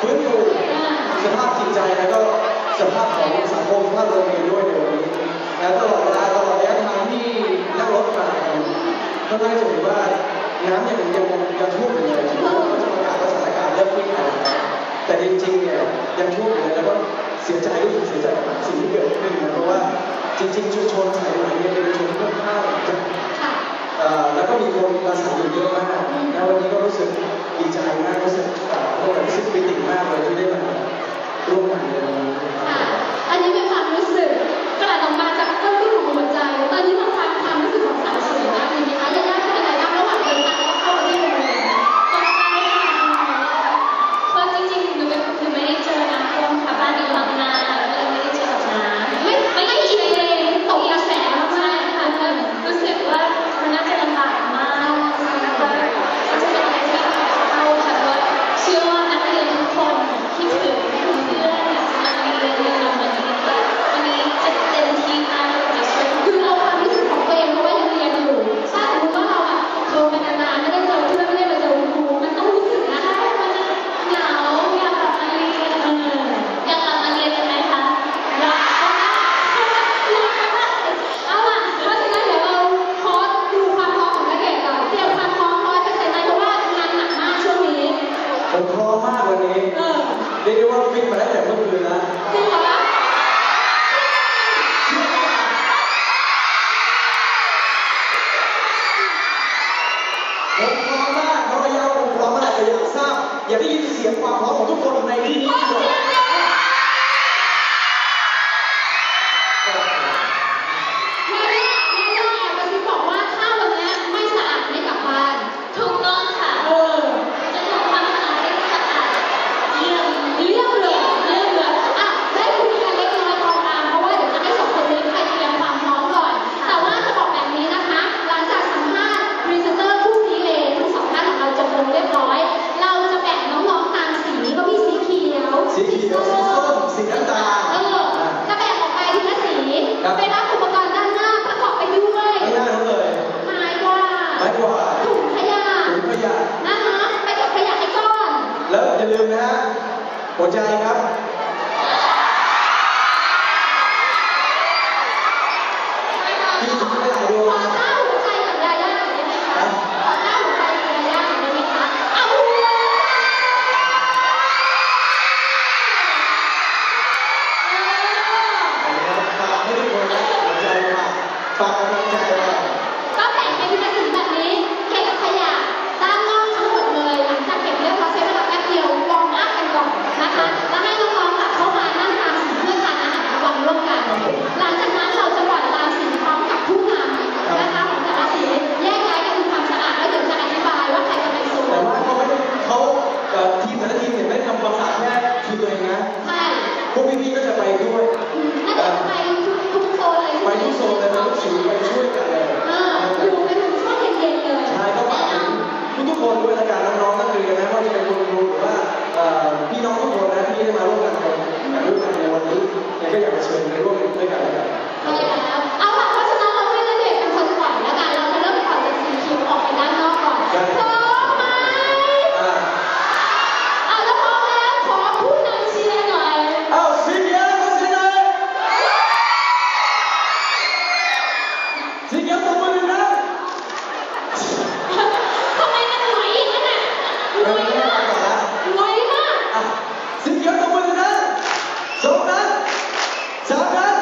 ฟื้นฟูสภาพจิตใจแล้วก็สภาพของสังคมสภาพโรงเรียนด้วยในวันนี้แล้วตลอดเวลาตลอดระยะทางที่นั่งรถมาเก็ได้จะเห็นว่าน้ำยังยังยังท่วมอยู่เลยที่ว่าประกาศว่าสถานการณ์เริ่มคลี่คลายแต่จริงๆเนี่ยยังท่วมอยู่เลยแล้วก็เสียใจรู้สึกเสียใจกับสิ่งที่เกิดขึ้นนะเพราะว่าจริงๆชุมชนไทยวันนี้เป็นชุมชนค่อข้าวจะแล้วก็มีคนอาสัยอยู่เยอะมากแล้ววันนี้ก็รู้สึกดีใจมากรู้สึก Thank you. ya Tell